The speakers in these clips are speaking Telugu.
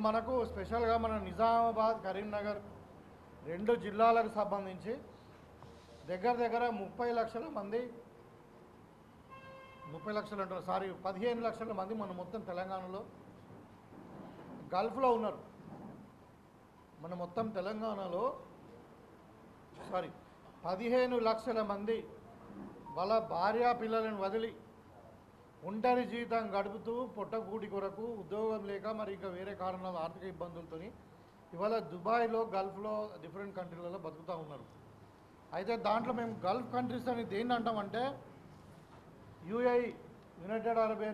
ఇప్పుడు మనకు స్పెషల్గా మన నిజామాబాద్ కరీంనగర్ రెండు జిల్లాలకు సంబంధించి దగ్గర దగ్గర ముప్పై లక్షల మంది ముప్పై లక్షలు అంటారు సారీ పదిహేను లక్షల మంది మన మొత్తం తెలంగాణలో గల్ఫ్లో ఉన్నారు. మన మొత్తం తెలంగాణలో సారీ పదిహేను లక్షల మంది వాళ్ళ భార్యా పిల్లలను వదిలి ఒంటరి జీవితం గడుపుతూ పొట్టకూటి కొరకు ఉద్యోగం లేక మరి ఇంకా వేరే కారణాలు ఆర్థిక ఇబ్బందులతోని ఇవాళ దుబాయ్లో గల్ఫ్లో డిఫరెంట్ కంట్రీలలో బతుకుతూ ఉన్నారు. అయితే దాంట్లో మేము గల్ఫ్ కంట్రీస్ అని దేన్ని అంటామంటే U A E United Arab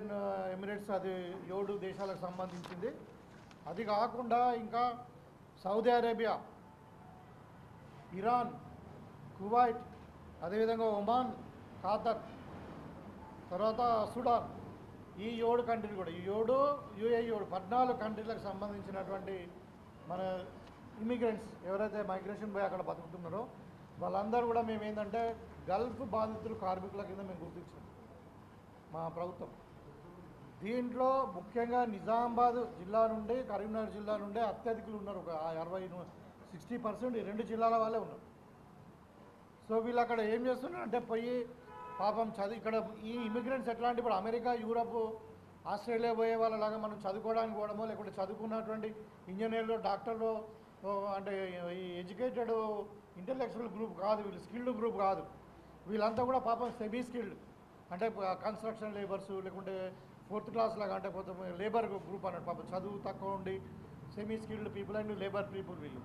Emirates అది ఏడు దేశాలకు సంబంధించింది. అది కాకుండా ఇంకా సౌదీ అరేబియా ఇరాన్ కువైట్ అదేవిధంగా ఒమాన్ ఖాతర్ తర్వాత సుడాన్. ఈ ఏడు కంట్రీలు కూడా. ఈ ఏడు యుఏ ఏడు. పద్నాలుగు కంట్రీలకు సంబంధించినటువంటి మన ఇమిగ్రెంట్స్ ఎవరైతే మైగ్రేషన్ పోయి అక్కడ బతుకుతున్నారో వాళ్ళందరూ కూడా మేము ఏంటంటే గల్ఫ్ బాధితులు కార్మికుల కింద మేము గుర్తించాం. మా ప్రభుత్వం. దీంట్లో ముఖ్యంగా నిజామాబాద్ జిల్లా నుండి కరీంనగర్ జిల్లా నుండి అత్యధికులు ఉన్నారు. ఒక అరవై సిక్స్టీ పర్సెంట్ ఈ రెండు జిల్లాల వాళ్ళే ఉన్నారు. సో వీళ్ళు అక్కడ ఏం చేస్తున్నారు అంటే పోయి పాపం చదివి ఇక్కడ ఈ ఇమిగ్రెంట్స్ ఎట్లా అంటే ఇప్పుడు అమెరికా యూరప్ ఆస్ట్రేలియా పోయే వాళ్ళలాగా మనం చదువుకోవడానికి పోవడమో లేకుంటే చదువుకున్నటువంటి ఇంజనీర్లు డాక్టర్లు అంటే ఈ ఎడ్యుకేటెడ్ ఇంటలెక్చువల్ గ్రూప్ కాదు వీళ్ళు స్కిల్డ్ గ్రూప్ కాదు. వీళ్ళంతా కూడా పాపం సెమీ స్కిల్డ్ అంటే కన్స్ట్రక్షన్ లేబర్స్ లేకుంటే ఫోర్త్ క్లాస్ లాగా అంటే కొంత లేబర్ గ్రూప్ అన్నట్టు పాపం చదువు తక్కువ ఉండి semi skilled people and labour people వీళ్ళు.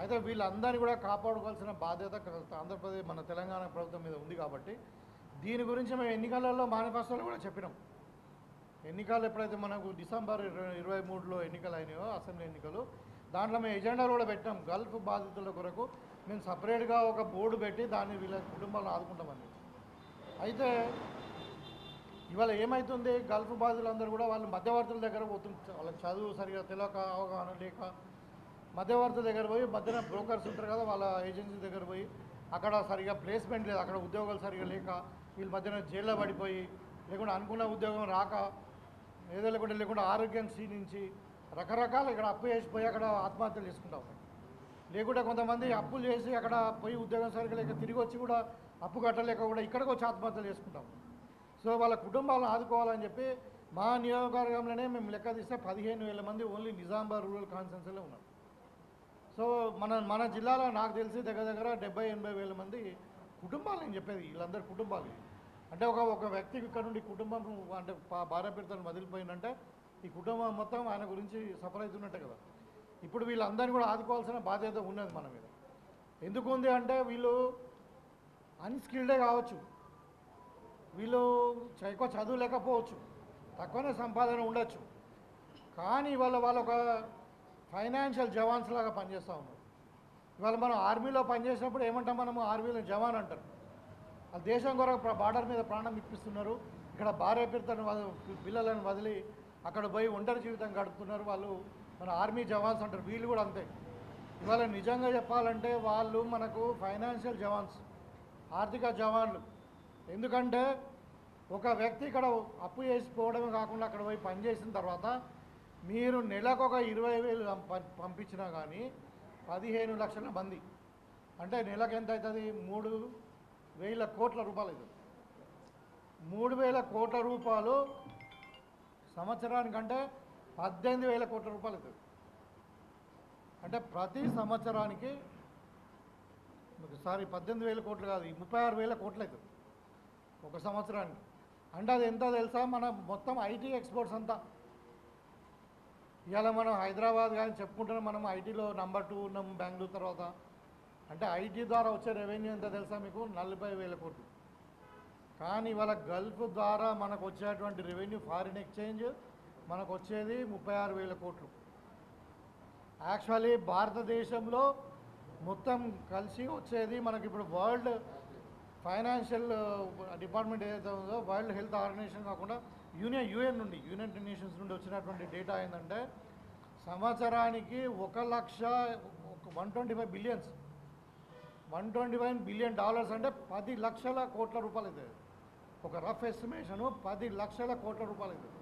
అయితే వీళ్ళందరినీ కూడా కాపాడుకోవాల్సిన బాధ్యత ఆంధ్రప్రదేశ్ మన తెలంగాణ ప్రభుత్వం మీద ఉంది కాబట్టి దీని గురించి మేము ఎన్నికలలో మేనిఫెస్టోలో కూడా చెప్పినాం. ఎన్నికలు ఎప్పుడైతే మనకు డిసెంబర్ ఇరవై ఇరవై మూడులో ఎన్నికలు అయినాయో అసెంబ్లీ ఎన్నికలు దాంట్లో మేము ఎజెండాలు కూడా పెట్టాం. గల్ఫ్ బాధితుల కొరకు మేము సపరేట్గా ఒక బోర్డు పెట్టి దాన్ని వీళ్ళ కుటుంబాలను ఆదుకుంటామని. అయితే ఇవాళ ఏమవుతుంది గల్ఫ్ బాధితులందరూ కూడా వాళ్ళు మధ్యవర్తుల దగ్గర పోతుంది వాళ్ళకి చదువు సరిగా తెలియక అవగాహన లేక మధ్యవర్తుల దగ్గర పోయి మధ్యన బ్రోకర్స్ ఉంటారు కదా వాళ్ళ ఏజెన్సీ దగ్గర పోయి అక్కడ సరిగా ప్లేస్మెంట్ లేదు. అక్కడ ఉద్యోగాలు సరిగా లేక వీళ్ళ మధ్యన జైల్లో పడిపోయి లేకుంటే అనుకున్న ఉద్యోగం రాక ఏదో లేకుండా లేకుండా ఆరోగ్యం క్షీణించి రకరకాల ఇక్కడ అప్పు చేసిపోయి అక్కడ ఆత్మహత్యలు చేసుకుంటాం లేకుంటే కొంతమంది అప్పులు చేసి అక్కడ పోయి ఉద్యోగం సరిగా లేక తిరిగి వచ్చి కూడా అప్పు కట్టలేక కూడా ఇక్కడికి వచ్చి ఆత్మహత్యలు చేసుకుంటాం. సో వాళ్ళ కుటుంబాలను ఆదుకోవాలని చెప్పి మా నియోజకవర్గంలోనే మేము లెక్క తీస్తే పదిహేను వేల మంది ఓన్లీ నిజామాబాద్ రూరల్ కాన్సెన్స్లో ఉన్నారు సో మన మన జిల్లాలో నాకు తెలిసి దగ్గర దగ్గర డెబ్బై ఎనభై వేల మంది కుటుంబాలు నేను చెప్పేది వీళ్ళందరి కుటుంబాలు. అంటే ఒక ఒక వ్యక్తికి ఇక్కడ నుండి కుటుంబం అంటే భార్య పిల్లలను వదిలిపోయిందంటే ఈ కుటుంబం మొత్తం ఆయన గురించి సఫర్ అవుతున్నట్టే కదా. ఇప్పుడు వీళ్ళందరినీ కూడా ఆదుకోవాల్సిన బాధ్యత ఉన్నది మన మీద. ఎందుకు ఉంది అంటే వీళ్ళు అన్స్కిల్డే కావచ్చు. వీళ్ళు ఎక్కువ చదువు లేకపోవచ్చు. తక్కువనే సంపాదన ఉండొచ్చు. కానీ వాళ్ళ వాళ్ళ ఒక ఫైనాన్షియల్ జవాన్స్ లాగా పనిచేస్తూ ఉన్నారు. ఇవాళ మనం ఆర్మీలో పనిచేసినప్పుడు ఏమంటాం మనము? ఆర్మీలో జవాన్ అంటారు. ఆ దేశం కొరకు బార్డర్ మీద ప్రాణం ఇప్పిస్తున్నారు. ఇక్కడ భార్య పిల్లలను పిల్లలను వదిలి అక్కడ పోయి ఒంటరి జీవితం గడుపుతున్నారు వాళ్ళు. మన ఆర్మీ జవాన్స్ అంటారు. వీళ్ళు కూడా అంతే. ఇవాళ నిజంగా చెప్పాలంటే వాళ్ళు మనకు ఫైనాన్షియల్ జవాన్స్ ఆర్థిక జవాన్లు. ఎందుకంటే ఒక వ్యక్తి ఇక్కడ అప్పు చేసి పోవడమే కాకుండా అక్కడ పోయి పనిచేసిన తర్వాత మీరు నెలకు ఒక ఇరవై వేలు పంపించినా కానీ పదిహేను లక్షల మంది. అంటే నెలకు ఎంత అవుతుంది మూడు వేల కోట్ల రూపాయలు అవుతుంది మూడు వేల కోట్ల రూపాయలు సంవత్సరానికంటే పద్దెనిమిది వేల కోట్ల రూపాయలు అవుతుంది అంటే ప్రతి సంవత్సరానికి సారీ పద్దెనిమిది వేల కోట్లు కాదు ముప్పై ఆరు వేల కోట్లు అవుతుంది ఒక సంవత్సరానికి. అంటే అది ఎంత తెలుసా? మన మొత్తం ఐటీ ఎక్స్పోర్ట్స్ అంతా. ఇవాళ మనం హైదరాబాద్ కానీ చెప్పుకుంటున్నాం మనం ఐటీలో నెంబర్ టూ ఉన్నాం బెంగళూరు తర్వాత అంటే ఐటీ ద్వారా వచ్చే రెవెన్యూ ఎంత తెలుసా మీకు? నలభై వేల కోట్లు. కానీ ఇవాళ గల్ఫ్ ద్వారా మనకు వచ్చేటువంటి రెవెన్యూ ఫారిన్ ఎక్స్చేంజ్ మనకు వచ్చేది ముప్పై ఆరు వేల కోట్లు. యాక్చువల్లీ భారతదేశంలో మొత్తం కలిసి వచ్చేది మనకి ఇప్పుడు వరల్డ్ ఫైనాన్షియల్ డిపార్ట్మెంట్ ఏదైతే ఉందో వరల్డ్ హెల్త్ ఆర్గనైజేషన్ కాకుండా యూనియన్ యూఎన్ నుండి యునైటెడ్ నేషన్స్ నుండి వచ్చినటువంటి డేటా ఏంటంటే సంవత్సరానికి ఒక లక్ష one twenty five billions one twenty five billion dollars అంటే పది లక్షల కోట్ల రూపాయలు అవుతుంది. ఒక రఫ్ ఎస్టిమేషను పది లక్షల కోట్ల రూపాయలు అవుతుంది.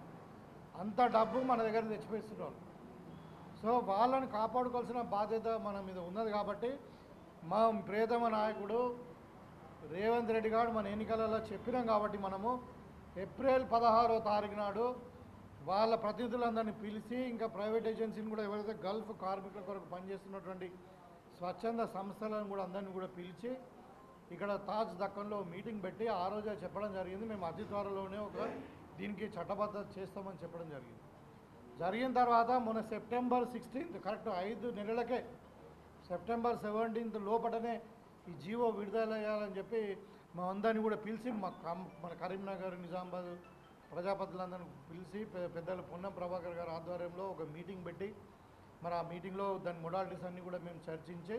అంత డబ్బు మన దగ్గర తెచ్చిపోయిస్తున్నారు సో వాళ్ళని కాపాడుకోవాల్సిన బాధ్యత మన మీద ఉన్నది కాబట్టి మా ప్రియతమ నాయకుడు రేవంత్ రెడ్డి గారు మన ఎన్నికలలో చెప్పినాం కాబట్టి మనము ఏప్రిల్ పదహారో తారీఖు నాడు వాళ్ళ ప్రతినిధులందరినీ పిలిచి ఇంకా ప్రైవేట్ ఏజెన్సీని కూడా ఎవరైతే గల్ఫ్ కార్మికుల కొరకు పనిచేస్తున్నటువంటి స్వచ్ఛంద సంస్థలను కూడా అందరినీ కూడా పిలిచి ఇక్కడ తాజ్ దక్కన్లో మీటింగ్ పెట్టి ఆ రోజే చెప్పడం జరిగింది. మేము అతి త్వరలోనే ఒక దీనికి చట్టబద్ధ చేస్తామని చెప్పడం జరిగింది. జరిగిన తర్వాత మొన్న సెప్టెంబర్ సిక్స్టీన్త్ కరెక్ట్ ఐదు నెలలకే సెప్టెంబర్ సెవెంటీన్త్ లోపటనే ఈ జీవో విడుదల చేయాలని చెప్పి మా అందరిని కూడా పిలిచి మా కం- మన కరీంనగర్ నిజామాబాద్ ప్రజాపతులందరిని పిలిచి పెద్దల పెద్దలు పొన్నం ప్రభాకర్ గారి ఆధ్వర్యంలో ఒక మీటింగ్ పెట్టి మరి ఆ మీటింగ్లో దాని మొడాలిటీస్ అన్నీ కూడా మేము చర్చించి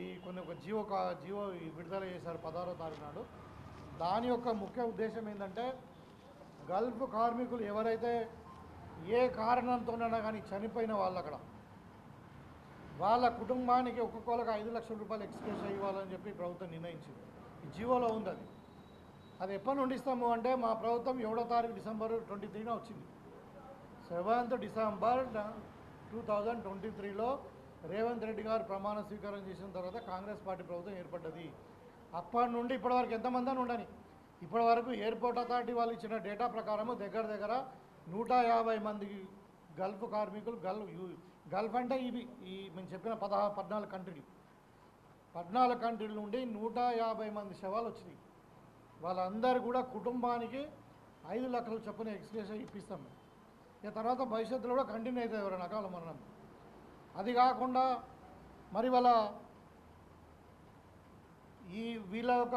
ఈ కొన్ని ఒక జీవో కా జీవో విడుదల చేశారు పదహారో తారీఖు నాడు. దాని యొక్క ముఖ్య ఉద్దేశం ఏంటంటే గల్ఫ్ కార్మికులు ఎవరైతే ఏ కారణంతోనైనా కానీ చనిపోయిన వాళ్ళు అక్కడ వాళ్ళ కుటుంబానికి ఒక్కొక్కరికి ఐదు లక్షల రూపాయలు ఎక్స్ప్రెస్ ఇవ్వాలని చెప్పి ప్రభుత్వం నిర్ణయించింది. ఈ జీవోలో ఉంది అది. అది ఎప్పటి నుండి ఇస్తాము అంటే మా ప్రభుత్వం ఏడో తారీఖు డిసెంబర్ ట్వంటీ త్రీన వచ్చింది. Seventh December two thousand twenty త్రీలో రేవంత్ రెడ్డి గారు ప్రమాణ స్వీకారం చేసిన తర్వాత కాంగ్రెస్ పార్టీ ప్రభుత్వం ఏర్పడ్డది. అప్పటి నుండి ఇప్పటివరకు ఎంతమంది అని ఉండని. ఇప్పటివరకు ఎయిర్పోర్ట్ అథారిటీ వాళ్ళు ఇచ్చిన డేటా ప్రకారము దగ్గర దగ్గర నూట యాభై మంది గల్ఫ్ కార్మికులు గల్ఫ్ గల్ఫ్ అంటే ఇవి ఈ మేము చెప్పిన పదహా పద్నాలుగు కంట్రీలు. పద్నాలుగు కంట్రీల నుండి నూట యాభై మంది శవాలు వచ్చినాయి. వాళ్ళందరూ కూడా కుటుంబానికి ఐదు లక్షల చొప్పున ఎక్స్ప్రెస్ ఇప్పిస్తాం. మేము ఇక తర్వాత భవిష్యత్తులో కూడా కంటిన్యూ అవుతుంది ఎవరైనా అకాల మరణం. అది కాకుండా మరి వాళ్ళ ఈ వీళ్ళ యొక్క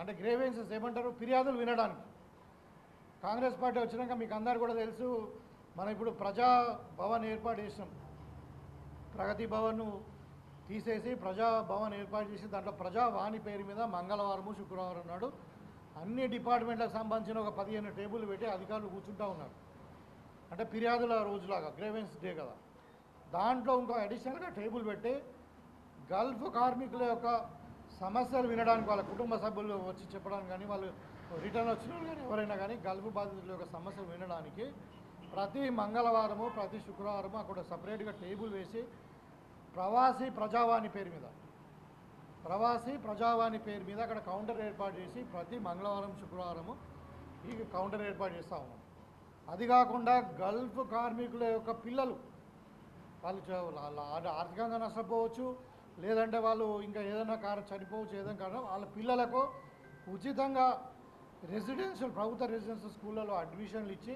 అంటే గ్రేవెన్సెస్ ఏమంటారు? ఫిర్యాదులు వినడానికి. కాంగ్రెస్ పార్టీ వచ్చినాక మీకు అందరు కూడా తెలుసు మనం ఇప్పుడు ప్రజా భవన్ ఏర్పాటు చేసినాం. ప్రగతి భవన్ తీసేసి ప్రజా భవన్ ఏర్పాటు చేసి దాంట్లో ప్రజావాణి పేరు మీద మంగళవారము శుక్రవారం నాడు అన్ని డిపార్ట్మెంట్లకు సంబంధించిన ఒక పదిహేను టేబుల్ పెట్టి అధికారులు కూర్చుంటూ ఉన్నారు. అంటే ఫిర్యాదుల రోజులాగా గ్రేవెన్స్ డే కదా. దాంట్లో ఇంకో అడిషనల్గా టేబుల్ పెట్టి గల్ఫ్ కార్మికుల యొక్క సమస్యలు వినడానికి వాళ్ళ కుటుంబ సభ్యులు వచ్చి చెప్పడానికి కానీ వాళ్ళు రిటర్న్ వచ్చిన కానీ ఎవరైనా కానీ గల్ఫ్ బాధితుల యొక్క సమస్యలు వినడానికి ప్రతి మంగళవారము ప్రతి శుక్రవారము అక్కడ సపరేట్గా టేబుల్ వేసి ప్రవాసీ ప్రజావాణి పేరు మీద. ప్రవాసీ ప్రజావాణి పేరు మీద అక్కడ కౌంటర్ ఏర్పాటు చేసి ప్రతి మంగళవారం శుక్రవారము ఈ కౌంటర్ ఏర్పాటు చేస్తూ ఉన్నాం. అది కాకుండా గల్ఫ్ కార్మికుల యొక్క పిల్లలు వాళ్ళు ఆర్థికంగా నష్టపోవచ్చు లేదంటే వాళ్ళు ఇంకా ఏదైనా కారణం చనిపోవచ్చు ఏదైనా కారణం వాళ్ళ పిల్లలకు ఉచితంగా రెసిడెన్షియల్ ప్రభుత్వ రెసిడెన్షియల్ స్కూళ్ళలో అడ్మిషన్లు ఇచ్చి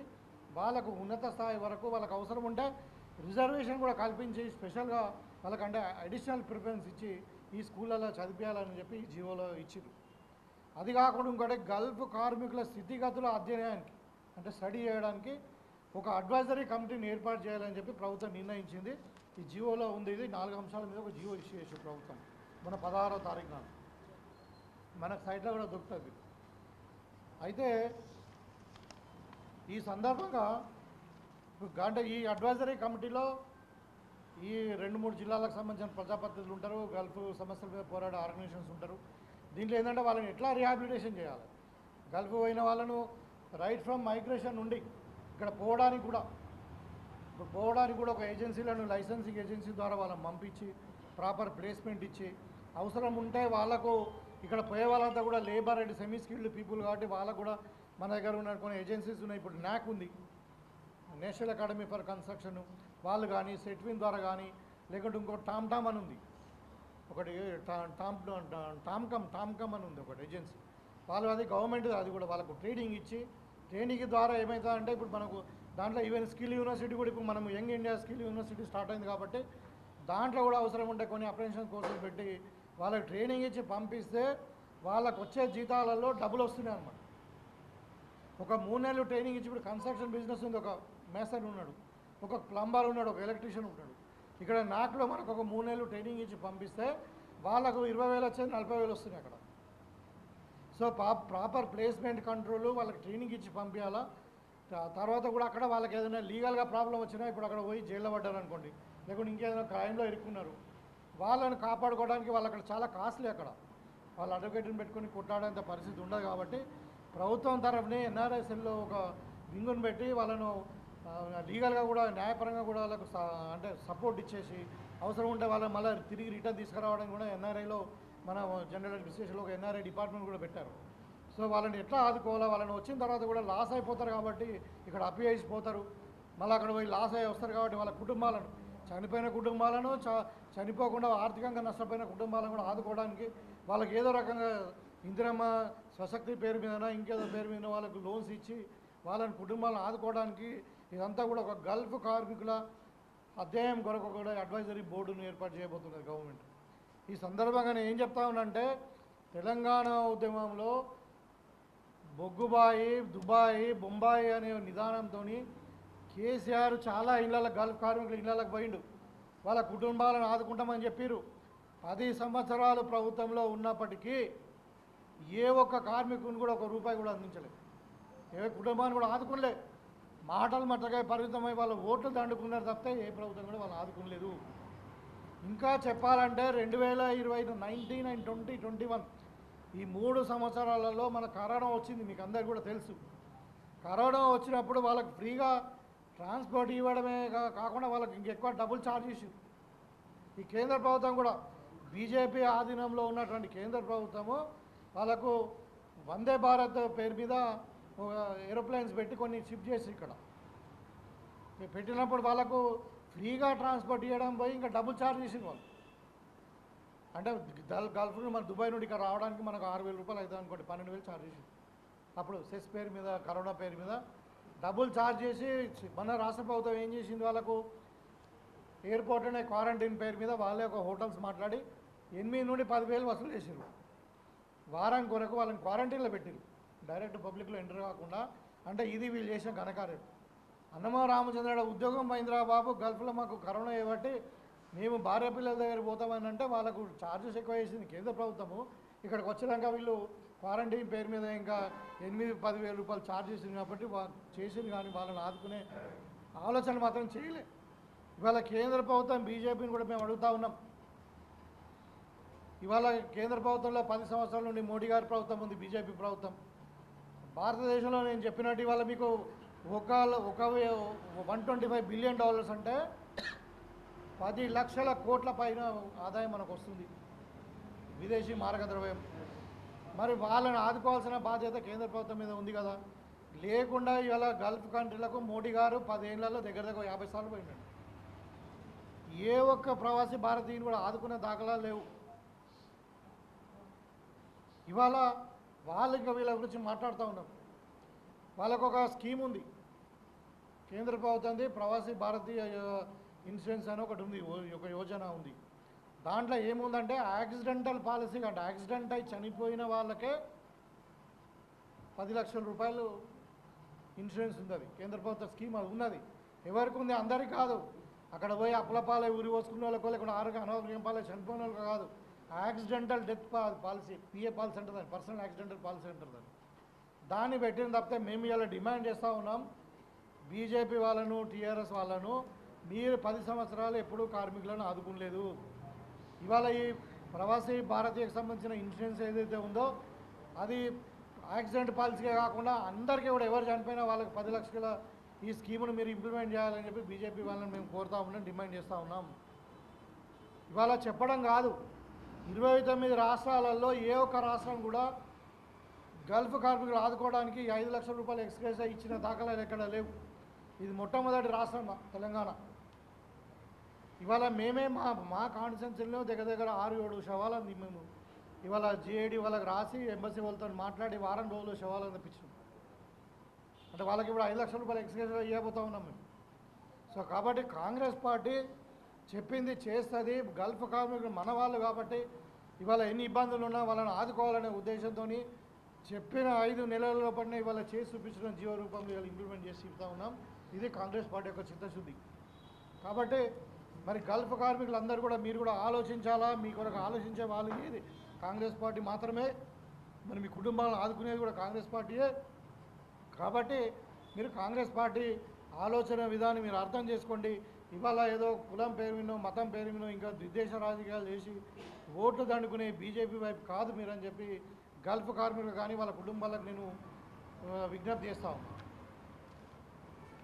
వాళ్ళకు ఉన్నత స్థాయి వరకు వాళ్ళకు అవసరం ఉంటే రిజర్వేషన్ కూడా కల్పించి స్పెషల్గా వాళ్ళకంటే అడిషనల్ ప్రిఫరెన్స్ ఇచ్చి ఈ స్కూళ్ళలో చదివేయాలని చెప్పి ఈ జీవోలో ఇచ్చింది అది కాకుండా ఇంకోటి గల్ఫ్ కార్మికుల స్థితిగతుల అధ్యయనానికి అంటే స్టడీ చేయడానికి ఒక అడ్వైజరీ కమిటీని ఏర్పాటు చేయాలని చెప్పి ప్రభుత్వం నిర్ణయించింది. ఈ జియోలో ఉంది. ఇది నాలుగు అంశాల మీద ఒక జియో ఇష్యూ చేసి ప్రభుత్వం మన పదహారో తారీఖు నాడు. మనకు సైట్లో కూడా దొరుకుతుంది. అయితే ఈ సందర్భంగా ఇప్పుడు అంటే ఈ అడ్వైజరీ కమిటీలో ఈ రెండు మూడు జిల్లాలకు సంబంధించిన ప్రజాప్రతినిధులు ఉంటారు గల్ఫ్ సమస్యల మీద పోరాడే ఆర్గనైజేషన్స్ ఉంటారు. దీంట్లో ఏంటంటే వాళ్ళని ఎట్లా రిహాబిలిటేషన్ చేయాలి? గల్ఫ్ పోయిన వాళ్ళను రైట్ ఫ్రమ్ మైగ్రేషన్ నుండి ఇక్కడ పోవడానికి కూడా ఇప్పుడు పోవడానికి కూడా ఒక ఏజెన్సీలను లైసెన్సింగ్ ఏజెన్సీ ద్వారా వాళ్ళని పంపించి ప్రాపర్ ప్లేస్మెంట్ ఇచ్చి అవసరం ఉంటే వాళ్ళకు ఇక్కడ పోయే వాళ్ళంతా కూడా labour and semi skilled people కాబట్టి వాళ్ళకు కూడా మన దగ్గర ఉన్న కొన్ని ఏజెన్సీస్ ఉన్నాయి. ఇప్పుడు నాక్ ఉంది. నేషనల్ అకాడమీ ఫర్ కన్స్ట్రక్షన్ వాళ్ళు కానీ సెట్విన్ ద్వారా కానీ లేకుంటే ఇంకో టామ్ టామ్ అని ఉంది. ఒకటి టా- టామ్ టామ్కమ్ టామ్కమ్ అని ఉంది ఒకటి ఏజెన్సీ. వాళ్ళు అది గవర్నమెంట్ అది కూడా వాళ్ళకు ట్రైనింగ్ ఇచ్చి ట్రైనింగ్ ద్వారా ఏమవుతుందంటే ఇప్పుడు మనకు దాంట్లో ఈవెన్ స్కిల్ యూనివర్సిటీ కూడా ఇప్పుడు మనం Young India Skill University start అయింది కాబట్టి దాంట్లో కూడా అవసరం ఉంటే కొన్ని అప్రెన్షన్ కోర్సులు పెట్టి వాళ్ళకి ట్రైనింగ్ ఇచ్చి పంపిస్తే వాళ్ళకు వచ్చే జీతాలలో డబ్బులు వస్తున్నాయి అనమాట ఒక మూడు నెలలు ట్రైనింగ్ ఇచ్చి ఇప్పుడు కన్స్ట్రక్షన్ బిజినెస్ ఉంది ఒక మేసర్ ఉన్నాడు. ఒక ప్లంబర్ ఉన్నాడు ఒక ఎలక్ట్రీషియన్ ఉన్నాడు ఇక్కడ నాకులో మనకు ఒక మూడు నెలలు ట్రైనింగ్ ఇచ్చి పంపిస్తే వాళ్ళకు ఇరవై వేలు వచ్చేది నలభై వేలు వస్తున్నాయి అక్కడ. సో పా ప్రాపర్ ప్లేస్మెంట్ కంట్రోల్ వాళ్ళకి ట్రైనింగ్ ఇచ్చి పంపించాలా తర్వాత కూడా అక్కడ వాళ్ళకి ఏదైనా లీగల్గా ప్రాబ్లం వచ్చినా ఇప్పుడు అక్కడ పోయి జైల్లో పడ్డారు అనుకోండి. లేకుంటే ఇంకేదైనా క్రైమ్లో ఇరుక్కున్నారు. వాళ్ళని కాపాడుకోవడానికి వాళ్ళు అక్కడ చాలా కాస్ట్లీ అక్కడ. వాళ్ళు అడ్వకేట్ని పెట్టుకొని కొట్లాడేంత పరిస్థితి ఉండదు కాబట్టి ప్రభుత్వం తరఫునే ఎన్ఆర్ఎస్ఎల్లో ఒక వింగుని పెట్టి వాళ్ళను లీగల్గా కూడా న్యాయపరంగా కూడా వాళ్ళకు అంటే సపోర్ట్ ఇచ్చేసి అవసరం ఉంటే వాళ్ళని మళ్ళీ తిరిగి రిటర్న్ తీసుకురావడానికి కూడా ఎన్ఆర్ఐలో మన జనరల్ అడ్మినిస్ట్రేషన్లో ఒక ఎన్ఆర్ఐ డిపార్ట్మెంట్ కూడా పెట్టారు. సో వాళ్ళని ఎట్లా ఆదుకోవాలా వాళ్ళని వచ్చిన తర్వాత కూడా లాస్ అయిపోతారు కాబట్టి ఇక్కడ అప్పియేసి పోతారు. మళ్ళీ అక్కడ పోయి లాస్ అయ్యి వస్తారు కాబట్టి వాళ్ళ కుటుంబాలను చనిపోయిన కుటుంబాలను చ చనిపోకుండా ఆర్థికంగా నష్టపోయిన కుటుంబాలను కూడా ఆదుకోవడానికి వాళ్ళకి ఏదో రకంగా ఇందిరమ్మ స్వశక్తి పేరు మీదనా ఇంకేదో పేరు మీద వాళ్ళకు లోన్స్ ఇచ్చి వాళ్ళని కుటుంబాలను ఆదుకోవడానికి ఇదంతా కూడా ఒక గల్ఫ్ కార్మికుల అధ్యాయం కొరకు కూడా అడ్వైజరీ బోర్డును ఏర్పాటు చేయబోతున్నది గవర్నమెంట్ ఈ సందర్భంగా నేను ఏం చెప్తా ఉన్నానంటే తెలంగాణ ఉద్యమంలో బొగ్గుబాయి దుబాయి బొంబాయి అనే నిదానంతో కేసీఆర్ చాలా ఇళ్ళ గల్ఫ్ కార్మికుల ఇళ్ళకి పోయిండు. వాళ్ళ కుటుంబాలను ఆదుకుంటామని చెప్పారు పది సంవత్సరాలు ప్రభుత్వంలో ఉన్నప్పటికీ ఏ ఒక్క కార్మికుని కూడా ఒక రూపాయి కూడా అందించలేదు ఏ కుటుంబాన్ని కూడా ఆదుకోలే. మాటలు మట్టగా పరిమితమై వాళ్ళ ఓట్లు దండుకున్నారు తప్పితే ఏ ప్రభుత్వం కూడా వాళ్ళు ఆదుకోలేదు. ఇంకా చెప్పాలంటే రెండు వేల ఇరవై ఐదు nineteen and twenty twenty one ఈ మూడు సంవత్సరాలలో మన కరోనా వచ్చింది మీకు అందరికీ కూడా తెలుసు. కరోనా వచ్చినప్పుడు వాళ్ళకి ఫ్రీగా ట్రాన్స్పోర్ట్ ఇవ్వడమే కాకుండా వాళ్ళకి ఇంకెక్కువ డబ్బులు ఛార్జెస్ ఈ కేంద్ర ప్రభుత్వం కూడా బీజేపీ ఆధీనంలో ఉన్నటువంటి కేంద్ర ప్రభుత్వము వాళ్ళకు వందే భారత్ పేరు మీద ఏరోప్లేన్స్ పెట్టి కొన్ని షిఫ్ట్ చేసి ఇక్కడ. పెట్టినప్పుడు వాళ్ళకు ఫ్రీగా ట్రాన్స్పోర్ట్ ఇవ్వడం పోయి ఇంకా డబుల్ ఛార్జ్ చేసింది వాళ్ళు. అంటే గల్ గల్ఫ్ నుండి మన దుబాయ్ నుండి ఇక్కడ రావడానికి మనకు ఆరు వేల రూపాయలు అవుతుంది అనుకోండి పన్నెండు వేలు ఛార్జ్ చేసింది. అప్పుడు సెస్ పేరు మీద కరోనా పేరు మీద డబుల్ ఛార్జ్ చేసి మన రాష్ట్ర ప్రభుత్వం ఏం చేసింది వాళ్ళకు? ఎయిర్పోర్ట్లోనే క్వారంటైన్ పేరు మీద వాళ్ళే ఒక హోటల్స్ మాట్లాడి ఎనిమిది నుండి పదివేలు వసూలు చేసారు వారం కొరకు వాళ్ళని క్వారంటైన్లో పెట్టారు డైరెక్ట్ పబ్లిక్లో ఎంటర్ కాకుండా అంటే ఇది వీళ్ళు చేసిన ఘనకార్యం. అన్నమా రామచంద్రుడు ఉద్యోగం పోయిందిరా బాబు గల్ఫ్లో మాకు కరోనా కాబట్టి మేము భార్య పిల్లల దగ్గర పోతామని అంటే వాళ్ళకు ఛార్జెస్ ఎక్కువ వేసింది కేంద్ర ప్రభుత్వము. ఇక్కడికి వచ్చినాక వీళ్ళు క్వారంటైన్ పేరు మీద ఇంకా ఎనిమిది పదివేల రూపాయలు ఛార్జ్ చేసింది కాబట్టి చేసింది కానీ వాళ్ళని ఆదుకునే ఆలోచన మాత్రం చేయలే. ఇవాళ కేంద్ర ప్రభుత్వం బీజేపీని కూడా మేము అడుగుతా ఉన్నాం. ఇవాళ కేంద్ర ప్రభుత్వంలో పది సంవత్సరాల నుండి మోడీ గారి ప్రభుత్వం ఉంది బీజేపీ ప్రభుత్వం. భారతదేశంలో నేను చెప్పినట్టు ఇవాళ మీకు ఒక ఒక one twenty five billion dollars అంటే పది లక్షల కోట్ల పైన ఆదాయం మనకు వస్తుంది. విదేశీ మార్గ ద్రవ్యం మరి వాళ్ళని ఆదుకోవాల్సిన బాధ్యత కేంద్ర ప్రభుత్వం మీద ఉంది కదా. లేకుండా ఇవాళ గల్ఫ్ కంట్రీలకు మోడీ గారు పదేళ్ళలో దగ్గర దగ్గర యాభై సార్లు పోయినాడు. ఏ ఒక్క ప్రవాసీ భారతీయుని కూడా ఆదుకునే దాఖలాలు లేవు. ఇవాళ వాళ్ళు ఇంకా వీళ్ళ గురించి మాట్లాడుతూ ఉన్నాం. వాళ్ళకు ఒక స్కీమ్ ఉంది. కేంద్ర ప్రభుత్వంది ప్రవాసీ భారతీయ ఇన్సూరెన్స్ అని ఒకటి ఉంది. ఒక యోజన ఉంది. దాంట్లో ఏముందంటే యాక్సిడెంటల్ పాలసీ అంటే. యాక్సిడెంట్ అయి చనిపోయిన వాళ్ళకే పది లక్షల రూపాయలు ఇన్సూరెన్స్ ఉంది అది కేంద్ర ప్రభుత్వ స్కీమ్ అది ఉన్నది. ఎవరికి ఉంది? అందరికీ కాదు. అక్కడ పోయి అప్పులపాలే ఊరి పోసుకున్న వాళ్ళకో లేకుండా ఆరోగ్య అనారోగ్యం పాలే? చనిపోయిన వాళ్ళకి కాదు. Accidental death policy PA policy అంటారు దాన్ని? పర్సనల్ యాక్సిడెంటల్ పాలసీ అంటారు దాన్ని. దాన్ని పెట్టిన తప్పితే మేము ఇలా డిమాండ్ చేస్తూ ఉన్నాం. బీజేపీ వాళ్ళను టీఆర్ఎస్ వాళ్ళను మీరు పది సంవత్సరాలు ఎప్పుడూ కార్మికులను ఆదుకునలేదు. ఇవాళ ఈ ప్రవాసీ భారతీయకు సంబంధించిన ఇన్సూరెన్స్ ఏదైతే ఉందో అది యాక్సిడెంట్ పాలసీగా కాకుండా అందరికీ కూడా ఎవరు చనిపోయినా వాళ్ళకి పది లక్షల ఈ స్కీమును మీరు ఇంప్లిమెంట్ చేయాలని చెప్పి బీజేపీ వాళ్ళని మేము కోరుతా ఉన్నాం డిమాండ్ చేస్తూ ఉన్నాం. ఇవాళ చెప్పడం కాదు. ఇరవై తొమ్మిది రాష్ట్రాలలో ఏ ఒక్క రాష్ట్రం కూడా గల్ఫ్ కార్మికులు ఆదుకోవడానికి ఐదు లక్షల రూపాయలు ఎక్స్గ్రేస్ ఇచ్చిన దాఖలాలు ఎక్కడ లేవు. ఇది మొట్టమొదటి రాష్ట్రం మా తెలంగాణ. ఇవాళ మేమే మా మా కాన్స్టిట్యున్సీలో దగ్గర దగ్గర ఆరు ఏడు శవాలంది మేము ఇవాళ జిఐడి వాళ్ళకి రాసి ఎంబసీ వాళ్ళతో మాట్లాడి వారం రోజులు శవాలను తెప్పించాం అంటే వాళ్ళకి ఇప్పుడు ఐదు లక్షల రూపాయలు ఎక్స్గ్రేస్ ఇవ్వబోతా ఉన్నాం మేము. సో కాబట్టి కాంగ్రెస్ పార్టీ చెప్పింది చేస్తుంది గల్ఫ్ కార్మికులు మన వాళ్ళు కాబట్టి ఇవాళ ఎన్ని ఇబ్బందులు ఉన్నా వాళ్ళని ఆదుకోవాలనే ఉద్దేశంతో చెప్పిన ఐదు నెలల లోపలనే ఇవాళ చేసి చూపించడం జీవ రూపంలో ఇవాళ ఇంప్లిమెంట్ చేసి ఇస్తూ ఉన్నాం. ఇది కాంగ్రెస్ పార్టీ యొక్క చిత్తశుద్ధి. కాబట్టి మరి గల్ఫ్ కార్మికులందరూ కూడా మీరు కూడా ఆలోచించాలా? మీ కొరకు ఆలోచించే వాళ్ళు ఏది? కాంగ్రెస్ పార్టీ మాత్రమే. మరి మీ కుటుంబాలను ఆదుకునేది కూడా కాంగ్రెస్ పార్టీయే. కాబట్టి మీరు కాంగ్రెస్ పార్టీ ఆలోచన విధానం మీరు అర్థం చేసుకోండి. ఇవాళ ఏదో కులం పేరు మీనో మతం పేరు మీనో ఇంకా విదేశ రాజకీయాలు చేసి ఓట్లు దండుకునే బీజేపీ వైపు కాదు మీరని చెప్పి గల్ఫ్ కార్మికులు కానీ వాళ్ళ కుటుంబాలకు నేను విజ్ఞప్తి చేస్తా